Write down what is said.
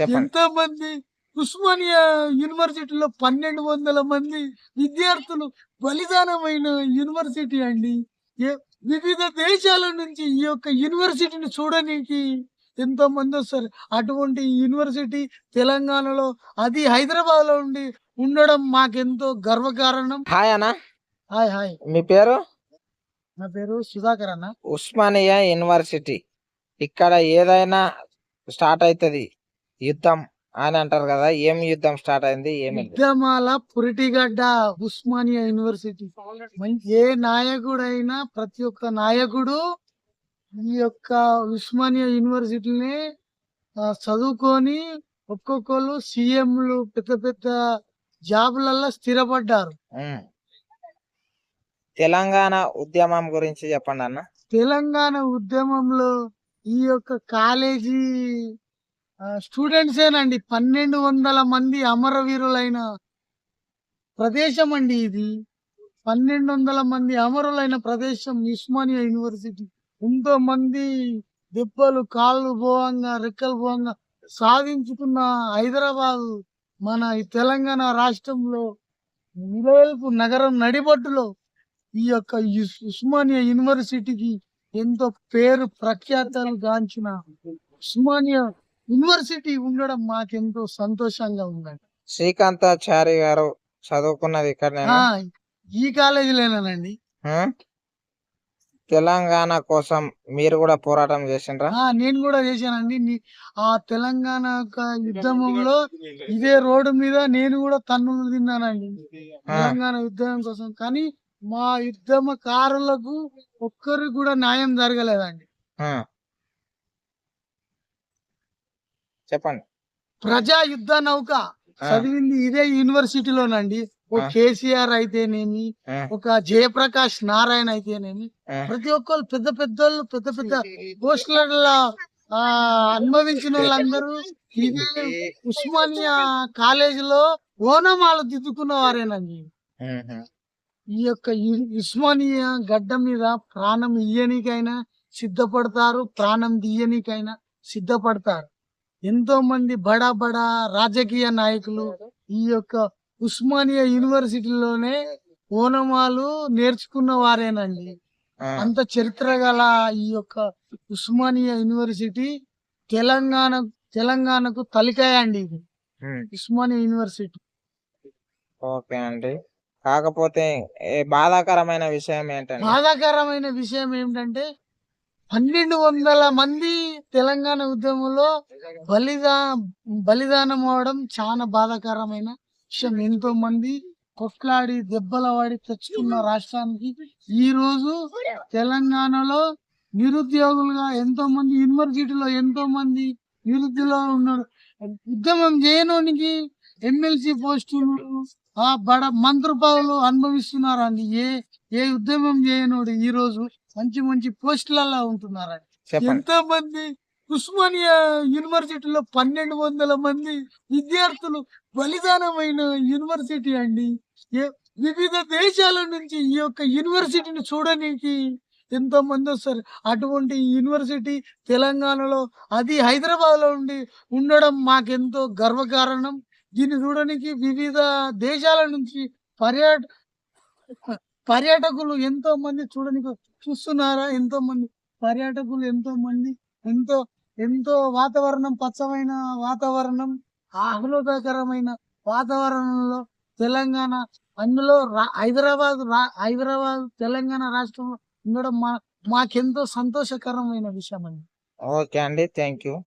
చెప్పండి. ఎంతో మంది ఉస్మానియా యూనివర్సిటీలో పన్నెండు వందల మంది విద్యార్థులు బలిదానమైన యూనివర్సిటీ అండి. ఏ- వివిధ దేశాల నుంచి ఈ యొక్క యూనివర్సిటీని చూడడానికి ఎంతో మంది వస్తారు? అటువంటి యూనివర్సిటీ తెలంగాణలో అది హైదరాబాద్లో ఉండి ఉండడం మాకెంతో గర్వకారణం. హాయ్ అన్న. Hi hi. మీ పేరు? నా పేరు సుధాకర్ అన్న. ఉస్మానియా యూనివర్సిటీ. ఇక్కడ ఏదైనా స్టార్ట్ అవుతుంది. యుద్ధం అని అంటారు కదా ఏం యుద్ధం స్టార్ట్ అయింది ఏమి ఉద్యమాల పురిటిగడ్డ ఉస్మానియా యూనివర్సిటీ. ఏ నాయకుడైనా ప్రతి ఒక్క నాయకుడు ఈ యొక్క ఉస్మానియా యూనివర్సిటీని చదువుకొని ఒక్కొక్కరు సీఎంలు పెద్ద పెద్ద జాబులలో స్థిరపడ్డారు. తెలంగాణ ఉద్యమం గురించి చెప్పండి అన్న. తెలంగాణ ఉద్యమంలో ఈ యొక్క కాలేజీ స్టూడెంట్స్ ఏనండి పన్నెండు వందల మంది అమరవీరులైన ప్రదేశం అండి ఇది. పన్నెండు వందల మంది అమరులైన ప్రదేశం ఉస్మానియా యూనివర్సిటీ. ఎంతో మంది దెబ్బలు కాళ్ళు పోవంగా రెక్కలు పోవంగా సాధించుకున్న హైదరాబాద్ మన ఈ తెలంగాణ రాష్ట్రంలో నిలవెల్పు నగరం నడిబట్టులో ఈ యొక్క ఉస్మానియా యూనివర్సిటీకి ఎంతో పేరు ప్రఖ్యాతలు గాంచిన ఉస్మానియా యూనివర్సిటీ ఉండడం మాకెంతో సంతోషంగా ఉందండి. శ్రీకాంతాచారి గారు చదువుకున్నది ఇక్కడ ఈ కాలేజీలోనేనండి. తెలంగాణ కోసం మీరు కూడా పోరాటం చేసిండ్రా? నేను కూడా చేశానండి. ఆ తెలంగాణ యుద్ధంలో ఇదే రోడ్డు మీద నేను కూడా తన్నులు తిన్నానండి. తెలంగాణ యుద్ధం కోసం. కానీ మా యుద్ధమకారులకు ఒక్కరికి కూడా న్యాయం జరగలేదండి ఆ. చెప్పండి. ప్రజా యుద్ధ నౌక చదివింది ఇదే యూనివర్సిటీలోనండి. ఓ ఆ. కేసీఆర్ అయితేనేమి ఒక జయప్రకాష్ నారాయణ అయితేనేమి. ప్రతి ఒక్కరు పెద్ద పెద్దోళ్ళు పెద్ద పెద్ద పోస్టుల ఆ అనుభవించిన వాళ్ళందరూ ఇదే ఉస్మానియా కాలేజీలో ఓనమాలు దిద్దుకున్న వారేనండి. ఈ యొక్క ఉస్మానియా గడ్డ మీద ప్రాణం ఇయ్యనికైనా సిద్ధపడతారు ప్రాణం తీయనికైనా సిద్ధపడతారు. ఎంతో మంది బడా బడా రాజకీయ నాయకులు ఈ యొక్క ఉస్మానియా యూనివర్సిటీలోనే ఓనమాలు నేర్చుకున్న వారేనండి. అంత చరిత్ర గల ఈ యొక్క ఉస్మానియా యూనివర్సిటీ తెలంగాణ తెలంగాణకు తలికాయ అండి ఇది. ఉస్మానియా యూనివర్సిటీ. ఓకే అండి. కాకపోతే బాధాకరమైన విషయం ఏంటంటే బాధాకరమైన విషయం ఏమిటంటే పన్నెండు వందల మంది తెలంగాణ ఉద్యమంలో బలిదా బలిదానం అవడం చాలా బాధాకరమైన విషయం. ఎంతో మంది కొట్లాడి దెబ్బల వాడి తెచ్చుకున్న రాష్ట్రానికి ఈ రోజు తెలంగాణలో నిరుద్యోగులుగా ఎంతో మంది యూనివర్సిటీలో ఎంతో మంది నిరుద్యోగులు ఉన్నారు. ఉద్యమం చేయనోనికి ఎమ్మెల్సీ పోస్టులు ఆ బడ మంత్రి పదవులు అనుభవిస్తున్నారండి. ఏ ఏ ఉద్యమం చేయనోడు ఈ రోజు మంచి మంచి పోస్టులలో ఉంటున్నారండి చెప్పండి. ఎంతో మంది ఉస్మానియా యూనివర్సిటీలో పన్నెండు వందల మంది విద్యార్థులు బలిదానమైన యూనివర్సిటీ అండి. వివిధ దేశాల నుంచి ఈ యొక్క యూనివర్సిటీని చూడడానికి ఎంతో మంది వస్తారు. అటువంటి యూనివర్సిటీ తెలంగాణలో అది హైదరాబాద్లో ఉండి ఉండడం మాకెంతో గర్వకారణం. దీన్ని చూడడానికి వివిధ దేశాల నుంచి పర్యాట పర్యాటకులు ఎంతో మంది చూడడానికి చూస్తున్నారా? ఎంతో మంది పర్యాటకులు ఎంతో మంది ఎంతో ఎంతో వాతావరణం పచ్చమైన వాతావరణం ఆహ్లాదకరమైన వాతావరణంలో తెలంగాణ అందులో రా- హైదరాబాద్ హైదరాబాద్ తెలంగాణ రాష్ట్రంలో ఉండడం మా మాకెంతో సంతోషకరమైన విషయం అండి ఓకే అండి. Thank you.